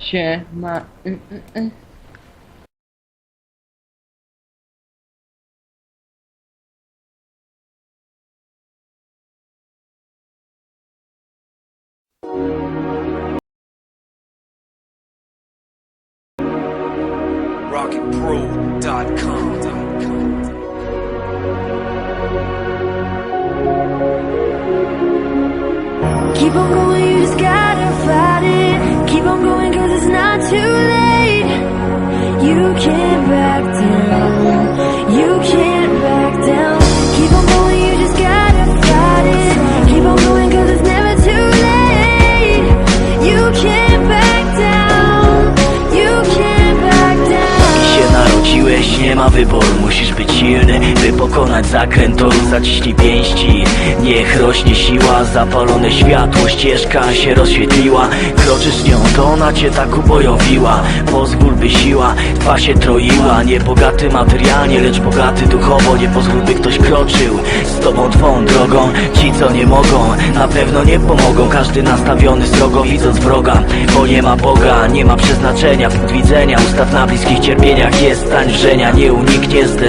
share my. Mm, mm, mm. Keep on going, you just got on going, cause it's not too late. You can't back down. You can't back down. Keep on going, you just gotta fight it. Keep on going, cause it's never too late. You can't back down. You can't back down. się narodziłeś, nie ma wyboru Musisz być silny, by pokonać zakręt toru Zaciśnij pięści, niech rośnie siła Zapalone światło, ścieżka się rozświetliła. Kroczysz nią, to ona cię tak ubojowiła. Pozwól, by siła twa się troiła. Nie bogaty materialnie, lecz bogaty duchowo. Nie pozwól, by ktoś kroczył z tobą twą drogą. Ci, co nie mogą, na pewno nie pomogą. Każdy nastawiony srogo, widząc wroga Bo nie ma Boga, nie ma przeznaczenia Punkt widzenia, ustaw na bliskich cierpieniach Jest stań wrzenia, nie uniknie zderzenia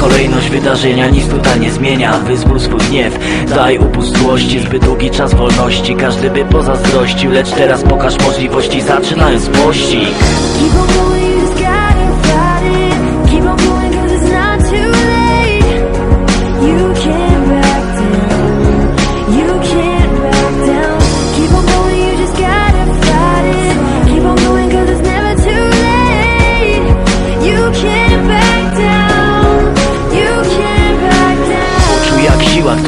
Kolejność wydarzenia nic tutaj nie zmienia. Wyzwól swój gniew, daj upust złości Zbyt długi czas wolności, każdy by pozazdrościł Lecz teraz pokaż możliwości, zaczynając pościg. Keep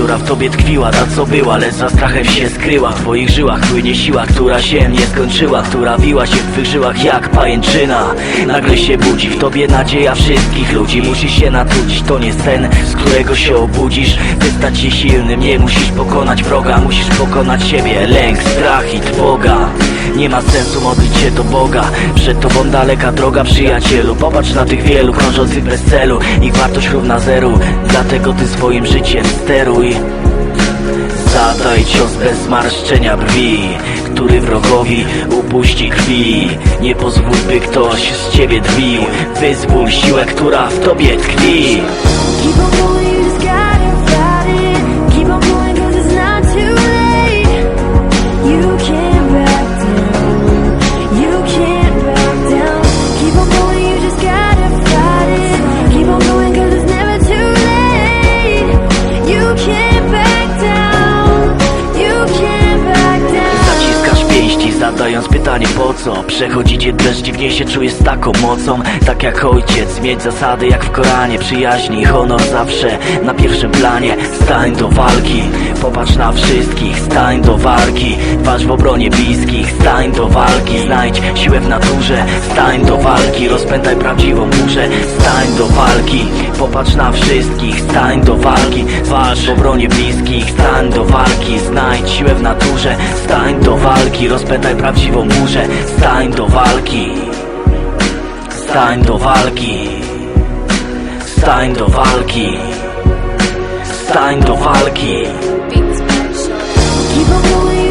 która w tobie tkwiła Ta co była, lecz za strachem się skryła. W twoich żyłach płynie siła, która się nie skończyła Która wiła się w twych żyłach jak pajęczyna. Nagle się budzi w tobie nadzieja wszystkich ludzi. Musisz się natrudzić, to nie sen, z którego się obudzisz. By stać się silnym, nie musisz pokonać wroga Musisz pokonać siebie, lęk, strach i trwoga nie ma sensu modlić się do Boga. Przed tobą daleka droga przyjacielu. Popatrz na tych wielu krążących bez celu. Ich wartość równa zeru. Dlatego ty swoim życiem steruj. Zadaj cios bez zmarszczenia brwi Który wrogowi upuści krwi. Nie pozwól by ktoś z ciebie drwił. Wyzwól siłę, która w tobie tkwi. Keep Deszcz, dziwnie się czujesz z taką mocą. Tak jak ojciec, mieć zasady jak w Koranie. Przyjaźni, honor zawsze na pierwszym planie. Stań do walki, popatrz na wszystkich Stań do walki, walcz w obronie bliskich Stań do walki, znajdź siłę w naturze Stań do walki, rozpętaj prawdziwą burzę Stań do walki, popatrz na wszystkich Stań do walki, walcz w obronie bliskich Stań do walki, znajdź siłę w naturze Stań do walki, rozpętaj prawdziwą burzę Stań do walki Stań do walki. Stań do walki. Stań do walki. Keep on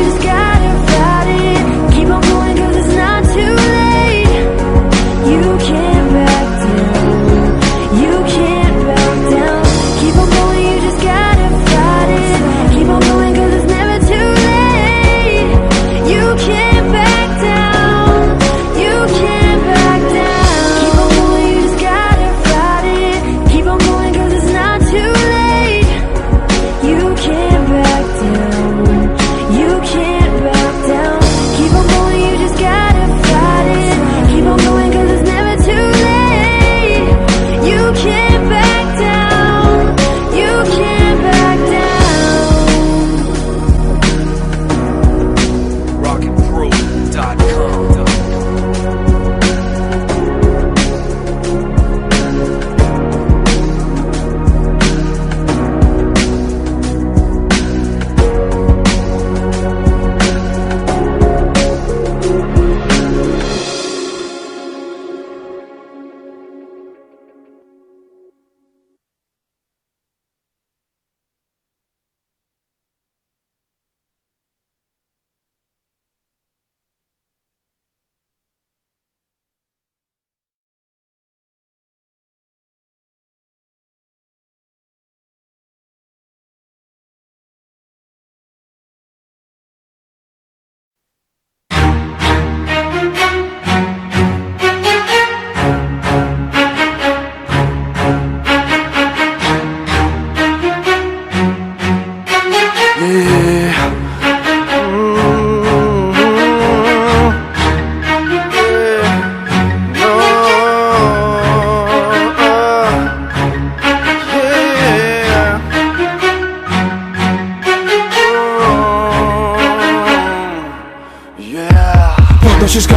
just got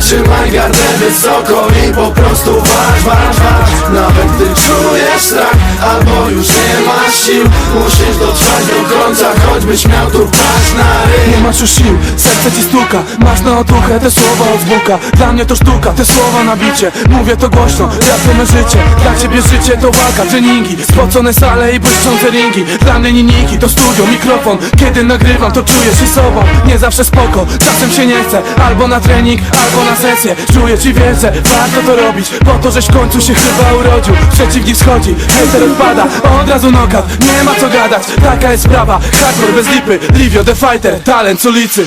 Trzymaj gardę wysoko i po prostu walcz, walcz, walcz. Nawet gdy czujesz strach albo już nie masz sił Musisz dotrwać do końca, choćbyś miał tu paść na ryj. Nie masz już sił, serce ci stuka Masz na otuchę te słowa od Buka Dla mnie to sztuka, te słowa na bicie. Mówię to głośno, me życie Dla ciebie życie to walka, treningi Spocone sale i błyszczące ringi. Dla mnie linijki to studio, mikrofon. Kiedy nagrywam to czuję się sobą. Nie zawsze spoko, czasem się nie chce. Albo na trening, albo na sesję. Czuję ci wiedzę, warto to robić. Po to, żeś w końcu się chyba urodził. Przeciwnik schodzi, hater odpada. Od razu knockout, nie ma co gadać. Taka jest sprawa, hardcore bez lipy Livio the fighter, talent z ulicy.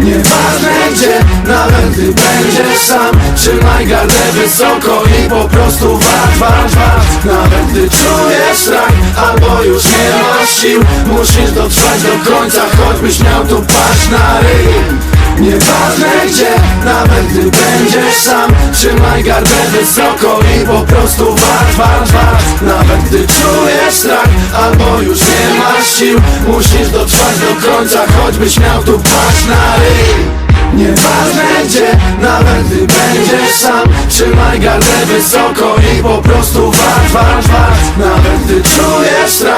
Nieważne gdzie, nawet gdy będziesz sam. Trzymaj gardę wysoko i po prostu walcz, walcz, walcz. Nawet gdy czujesz strach, albo już nie masz sił. Musisz dotrwać do końca, choćbyś miał tu paść na ryj Nieważne gdzie, nawet gdy będziesz sam Trzymaj gardę wysoko i po prostu walcz, walcz, walcz. Nawet gdy czujesz strach, albo już nie masz sił Musisz dotrwać do końca, choćbyś miał tu paść na ryj. Nieważne gdzie, nawet gdy będziesz sam Trzymaj gardę wysoko i po prostu walcz, walcz, walcz. Nawet gdy czujesz strach,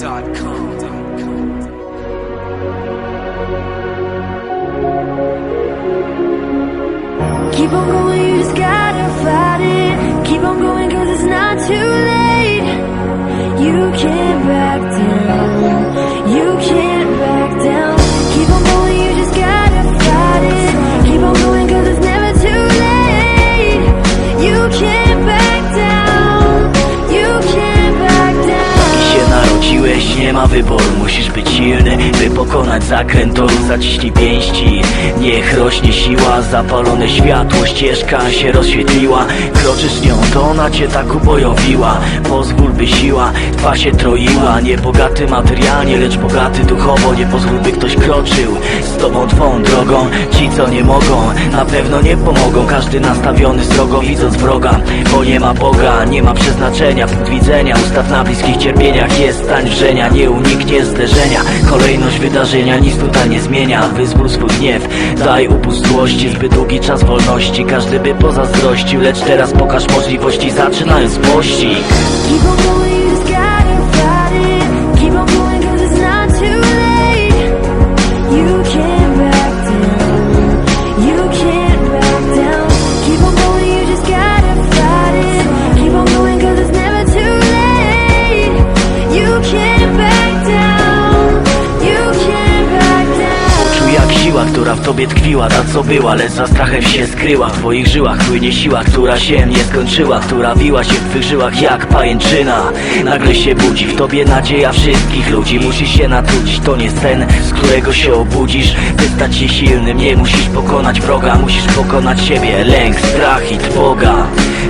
Keep on going, you just gotta fight it. Keep on going, cause it's not too late. You can't back down. Ma wyboru Musisz być silny, by pokonać zakręt toru Zaciśnij pięści, niech rośnie siła Zapalone światło, ścieżka się rozświetliła. Kroczysz nią, to ona cię tak ubojowiła. Pozwól by siła twa się troiła. Nie bogaty materialnie, lecz bogaty duchowo. Nie pozwól by ktoś kroczył z tobą twą drogą. Ci co nie mogą, na pewno nie pomogą. Każdy nastawiony srogo widząc wroga Bo nie ma Boga, nie ma przeznaczenia. Punkt widzenia, ustaw na bliskich cierpieniach Jest stań wrzenia, nie uniknie zderzenia Kolejność wydarzenia nic tutaj nie zmienia. Wyzwól swój gniew, daj upust złości Zbyt długi czas wolności, każdy by pozazdrościł Lecz teraz pokaż możliwości, zaczynając pościg Keep tkwiła Ta co była, lecz za strachem się skryła. W twoich żyłach płynie siła, która się nie skończyła Która wiła się w twych żyłach jak pajęczyna. Nagle się budzi w tobie nadzieja wszystkich ludzi. Musisz się natrudzić, to nie sen, z którego się obudzisz. By stać się silnym, nie musisz pokonać wroga Musisz pokonać siebie, lęk, strach i trwoga.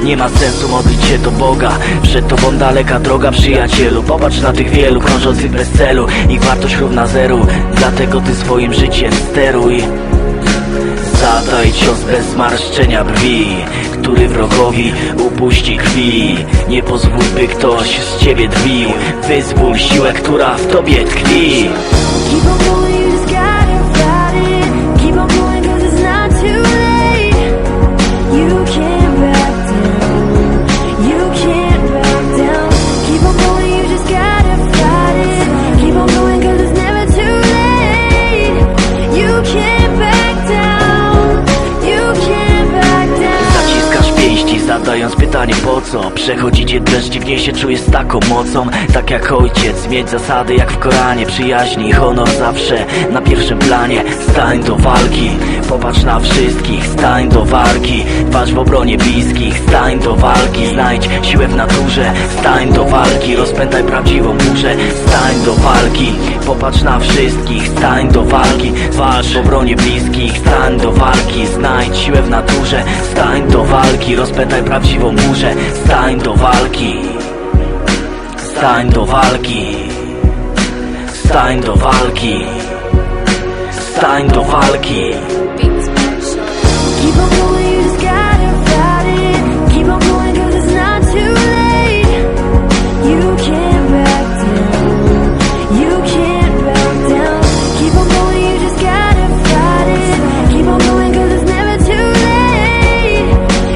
Nie ma sensu modlić się do Boga. Przed tobą daleka droga przyjacielu. Popatrz na tych wielu krążących bez celu. Ich wartość równa zeru. Dlatego ty swoim życiem steruj Zadaj cios bez zmarszczenia brwi Który wrogowi upuści krwi. Nie pozwól by ktoś z ciebie drwił. Wyzwól siłę, która w tobie tkwi zadając pytanie po co Przechodzicie dreszcz, dziwnie się czujesz z taką mocą. Tak jak ojciec, mieć zasady jak w Koranie. Przyjaźni, honor zawsze na pierwszym planie. Stań do walki, popatrz na wszystkich. Stań do walki, walcz w obronie bliskich. Stań do walki, znajdź siłę w naturze. Stań do walki, rozpętaj prawdziwą burzę. Stań do walki, popatrz na wszystkich. Stań do walki, walcz w obronie bliskich. Stań do walki, znajdź siłę w naturze. Stań do walki, rozpętaj prawdziwą burzę Stań do walki. Stań do walki. Stań do walki. Stań do walki